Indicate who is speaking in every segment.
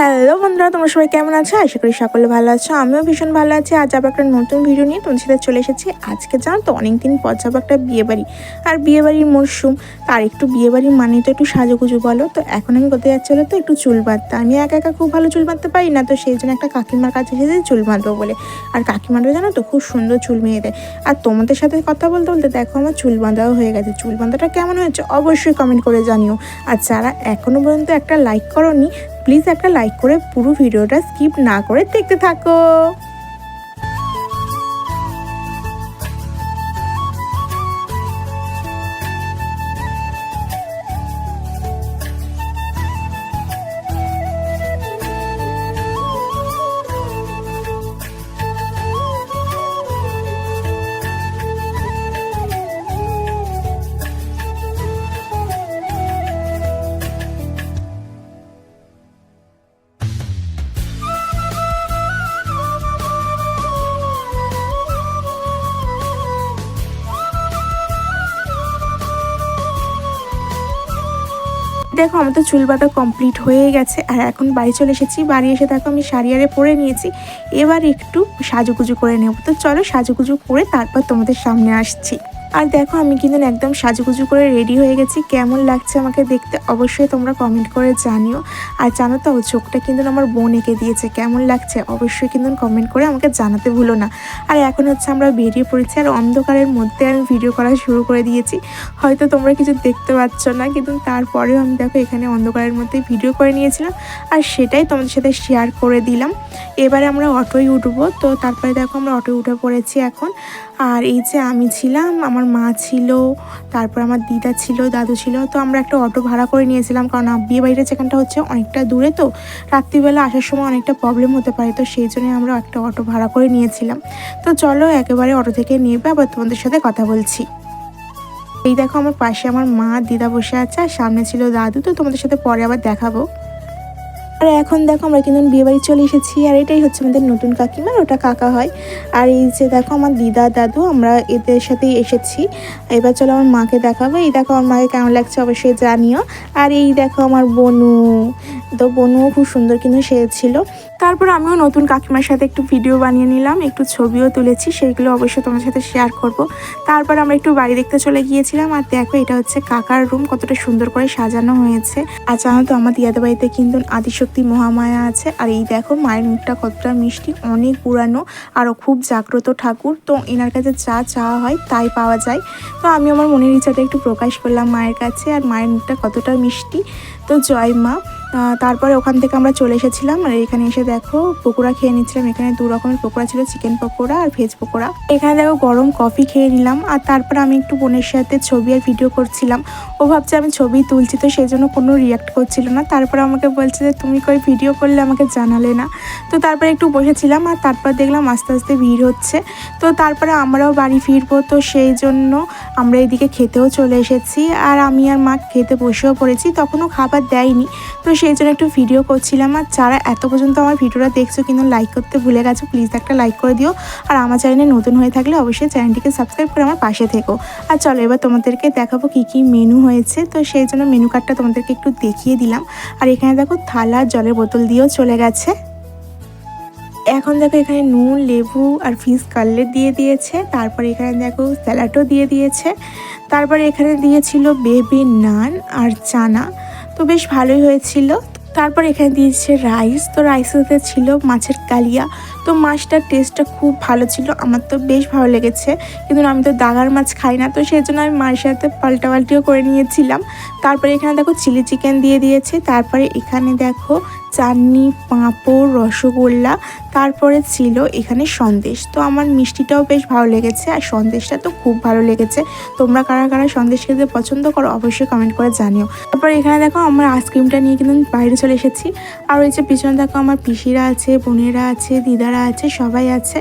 Speaker 1: Hello বন্ধুরা, তোমরা সবাই কেমন আছো? আশা করি সকলে ভালো আছো। আমিও ভীষণ ভালো আছি। আজ আবার একটা নতুন ভিডিও নিয়ে তোমাদের সাথে চলে এসেছি। আজকে জানো তো, অনেকদিন পর যাব একটা বিয়েবাড়ি। আর বিয়েবাড়ির মরশুম আর একটু বিয়েবাড়ির মানে তো একটু সাজুগুজু বলো। তো এখন আমি কোথায় যাচ্ছি বলো তো, একটু চুল বাঁধতে। আমি একা একা খুব ভালো চুল বাঁধতে পারি না, তো সেই জন্য একটা কাকিমার কাছে এসেছি চুল বাঁধবো বলে। আর কাকিমারও জানো তো খুব সুন্দর চুল মেয়ে দেয়। আর তোমাদের সাথে কথা বলতে বলতে দেখো আমার চুল বাঁধাও হয়ে গেছে। চুল বাঁধাটা কেমন হয়েছে অবশ্যই কমেন্ট করে জানিও। আর যারা এখনও পর্যন্ত একটা লাইক করনি প্লিজ একটা লাইক করে পুরো ভিডিওটা স্কিপ না করে দেখতে থাকো। দেখো, আমার তো চুল বাঁধা কমপ্লিট হয়ে গেছে। আর এখন বাড়ি চলে এসেছি। বাড়ি এসে দেখো, আমি শাড়ি আরে পরে নিয়েছি। এবার একটু সাজুগুজু করে নেব। তো চলো সাজুগুজু করে তারপর তোমাদের সামনে আসছি। আর দেখো, আমি কিন্তু একদম সাজুগুজু করে রেডি হয়ে গেছি। কেমন লাগছে আমাকে দেখতে অবশ্যই তোমরা কমেন্ট করে জানিও। আর জানো তো, চোখটা কিন্তু আমার বোন এঁকে দিয়েছে। কেমন লাগছে অবশ্যই কিন্তু কমেন্ট করে আমাকে জানাতে ভুলো না। আর এখন হচ্ছে আমরা বেরিয়ে পড়েছি, আর অন্ধকারের মধ্যে আমি ভিডিও করা শুরু করে দিয়েছি। হয়তো তোমরা কিছু দেখতে পাচ্ছ না, কিন্তু তারপরেও আমি দেখো, এখানে অন্ধকারের মধ্যে ভিডিও করে নিয়েছিলাম। আর সেটাই তোমাদের সাথে শেয়ার করে দিলাম। এবারে আমরা অটোয় উঠবো। তো তারপরে দেখো, আমরা অটোয় উঠে পড়েছি এখন। আর এই যে আমি ছিলাম, আমার মা ছিল, তারপর আমার দিদা ছিল, দাদু ছিল, তো আমরা একটা অটো ভাড়া করে নিয়েছিলাম কারণ বিয়ে বাড়িটা যেখানটা হচ্ছে অনেকটা দূরে তো, রাত্রিবেলা আসার সময় অনেকটা প্রবলেম হতে পারে, তো সেই জন্যই আমরা একটা অটো ভাড়া করে নিয়েছিলাম। তো চলো একেবারে অটো থেকে নেবে, আবার তোমাদের সাথে কথা বলছি। এই দেখো আমার পাশে আমার মা, দিদা বসে আছে, আর সামনে ছিল দাদু, তো তোমাদের সাথে পরে আবার দেখাবো। আর এখন দেখো আমরা কিন্তু বিয়েবাড়ি চলে এসেছি, আর এটাই হচ্ছে আমাদের নতুন কাকিমা ওটা কাকা হয়। আর এই যে দেখো আমার দিদা, দাদু, আমরা এদের সাথেই এসেছি। এবার চলো আমার মাকে দেখাবো। এই দেখো আমার মাকে কেমন লাগছে অবশ্যই জানিও। আর এই দেখো আমার বনু। তো বনুও খুব সুন্দর কিন্তু সেজেছিল। তারপর আমিও নতুন কাকিমার সাথে একটু ভিডিও বানিয়ে নিলাম, একটু ছবিও তুলেছি, সেইগুলো অবশ্যই তোমার সাথে শেয়ার করব। তারপর আমরা একটু বাড়ি দেখতে চলে গিয়েছিলাম, আর দেখো এটা হচ্ছে কাকার রুম কতটা সুন্দর করে সাজানো হয়েছে। আর জানো তো, আমার দিয়াদের বাড়িতে কিন্তু আদিশক্তি মহামায়া আছে, আর এই দেখো মায়ের মুখটা কতটা মিষ্টি, অনেক পুরানো আরও খুব জাগ্রত ঠাকুর। তো এনার কাছে যা চাওয়া হয় তাই পাওয়া যায়। তো আমি আমার মনের ইচ্ছাটা একটু প্রকাশ করলাম মায়ের কাছে, আর মায়ের মুখটা কতটা মিষ্টি। তো জয় মা। তারপরে ওখান থেকে আমরা চলে এসেছিলাম আর এখানে এসে দেখো পকোড়া খেয়ে নিচ্ছিলাম। এখানে দু রকমের পকোড়া ছিল চিকেন পকোড়া আর ভেজ পকোড়া। এখানে দেখো গরম কফি খেয়ে নিলাম আর তারপর আমি একটু বোনের সাথে ছবি আর ভিডিও করছিলাম। ও ভাবছে আমি ছবি তুলছি তো সেই জন্য কোনো রিয়াক্ট করছিল না। তারপর আমাকে বলছে যে, তুমি কই ভিডিও করলে আমাকে জানালে না? তো তারপরে একটু বসেছিলাম আর তারপর দেখলাম আস্তে আস্তে ভিড় হচ্ছে। তো তারপরে আমরাও বাড়ি ফিরবো, তো সেই জন্য আমরা এদিকে খেতেও চলে এসেছি। আর আমি আর মা খেতে বসেও পড়েছি, তখনও খাবার দেয়নি। তো সেই জন্য একটু ভিডিও করছিলাম। আর যারা এত পর্যন্ত আমার ভিডিওটা দেখছ কিন্তু লাইক করতে ভুলে গেছো প্লিজ একটা লাইক করে দিও। আর আমার চ্যানেলে নতুন হয়ে থাকলে অবশ্যই চ্যানেলটিকে সাবস্ক্রাইব করে আমার পাশে থেকো। আর চলো, এবার তোমাদেরকে দেখাবো কী কী মেনু হয়েছে। তো সেই জন্য মেনু কার্ডটা তোমাদেরকে একটু দেখিয়ে দিলাম। আর এখানে দেখো, থালা, জলের বোতল দিয়েও চলে গেছে। এখন দেখো, এখানে নুন, লেবু আর ফিস কাটলেট দিয়ে দিয়েছে। তারপর এখানে দেখো স্যালাডও দিয়ে দিয়েছে। তারপরে এখানে দিয়েছিল বেবি নান আর চানা। তো বেশ ভালোই হয়েছিল। তারপর এখানে দিয়েছে রাইস তো রাইসেতে ছিল মাছের কালিয়া। তো মাছটার টেস্টটা খুব ভালো ছিল, আমার তো বেশ ভালো লেগেছে। কিন্তু আমি তো দাগার মাছ খাই না, তো সেই জন্য আমি মায়ের সাথে পাল্টাপাল্টিও করে নিয়েছিলাম। তারপরে এখানে দেখো চিলি চিকেন দিয়ে দিয়েছে, তারপরে এখানে দেখো চাটনি, পাঁপড়, রসগোল্লা, তারপরে ছিল এখানে সন্দেশ। তো আমার মিষ্টিটাও বেশ ভালো লেগেছে আর সন্দেশটা তো খুব ভালো লেগেছে। তোমরা কারা কারা সন্দেশ খেতে পছন্দ করো অবশ্যই কমেন্ট করে জানিও। তারপর এখানে দেখো আমার আইসক্রিমটা নিয়ে কিন্তু বাইরে চলে এসেছি। আর ওই যে পিছনে দেখো আমার পিসিরা আছে, বোনেরা আছে, দিদারা আছে, সবাই আছে।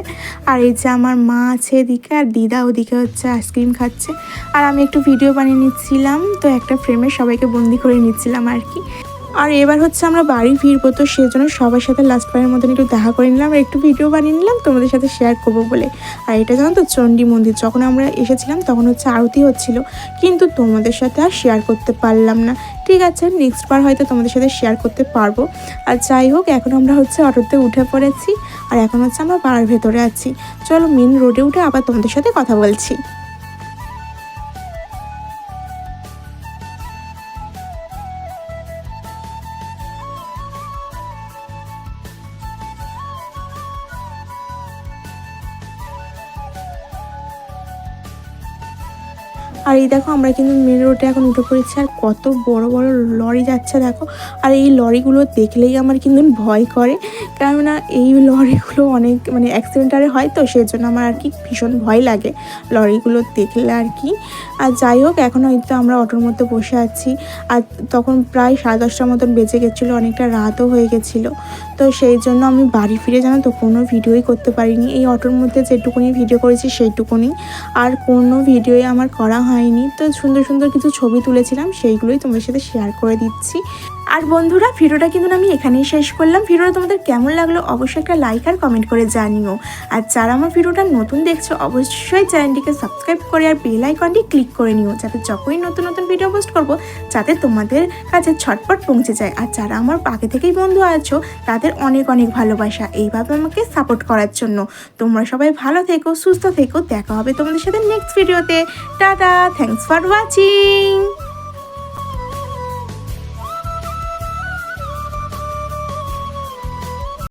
Speaker 1: আর এই যে আমার মা আছে এদিকে আর দিদা ওদিকে হচ্ছে আইসক্রিম খাচ্ছে। আর আমি একটু ভিডিও বানিয়ে নিচ্ছিলাম, তো একটা ফ্রেমে সবাইকে বন্দি করে নিচ্ছিলাম আর কি। আর এবার হচ্ছে আমরা বাড়ি ফিরবো, তো সেই জন্য সবার সাথে লাস্ট বারের মতন একটু দেখা করে নিলাম, আর একটু ভিডিও বানিয়ে নিলাম, তোমাদের সাথে শেয়ার করব বলে। আর এটা জানো তো চণ্ডী মন্দির, যখন আমরা এসেছিলাম তখন হচ্ছে আরতি হচ্ছিল, কিন্তু তোমাদের সাথে আর শেয়ার করতে পারলাম না। ঠিক আছে নেক্সট বার হয়তো তোমাদের সাথে শেয়ার করতে পারব। আর যাই হোক, এখন আমরা হচ্ছে অটোতে উঠে পড়েছি, আর এখন হচ্ছে আমরা পাড়ার ভেতরে আছি। চলো মেন রোডে উঠে আবার তোমাদের সাথে কথা বলছি। আর এই দেখো, আমরা কিন্তু মেন রোডে এখন উঠে পড়েছি আর কত বড় বড় লরি যাচ্ছে দেখো। আর এই লরিগুলো দেখলেই আমার কিন্তু ভয় করে। কেননা এই লরিগুলো অনেক মানে অ্যাক্সিডেন্টারে হয় তো সেই জন্য আমার আর কি ভীষণ ভয় লাগে লরিগুলো দেখলে আর কি। আর যাই হোক, এখন হয়তো আমরা অটোর মধ্যে বসে আছি। আর তখন প্রায় সাড়ে দশটার মতন বেজে গেছিল, অনেকটা রাতও হয়ে গেছিল। তো সেই জন্য আমি বাড়ি ফিরে জানো তো কোনো ভিডিওই করতে পারিনি। এই অটোর মধ্যে যেটুকুনি ভিডিও করেছি সেইটুকুনি। আর কোনো ভিডিওই আমার করা হয়নি। তো সুন্দর সুন্দর কিছু ছবি তুলেছিলাম সেইগুলোই তোমাদের সাথে শেয়ার করে দিচ্ছি। আর বন্ধুরা, ভিডিওটা কিন্তু আমি এখানেই শেষ করলাম। ভিডিওটা তোমাদের কেমন লাগল অবশ্যই একটা লাইক আর কমেন্ট করে জানিও। আর যারা আমার ভিডিওটা নতুন দেখছ, অবশ্যই চ্যানেলটিকে সাবস্ক্রাইব করে আর বেল আইকনটি ক্লিক করে নিও, যাতে যখনই নতুন নতুন ভিডিও পোস্ট করব, যাতে তোমাদের কাছে ছটপট পৌঁছে যায়। আর যারা আমার আগে থেকেই বন্ধু আছো, তাদের অনেক অনেক ভালোবাসা, এইভাবে আমাকে সাপোর্ট করার জন্য। তোমরা সবাই ভালো থেকো, সুস্থ থেকো, দেখা হবে তোমাদের সাথে নেক্সট ভিডিওতে টাটা থ্যাংকস ফর ওয়াচিং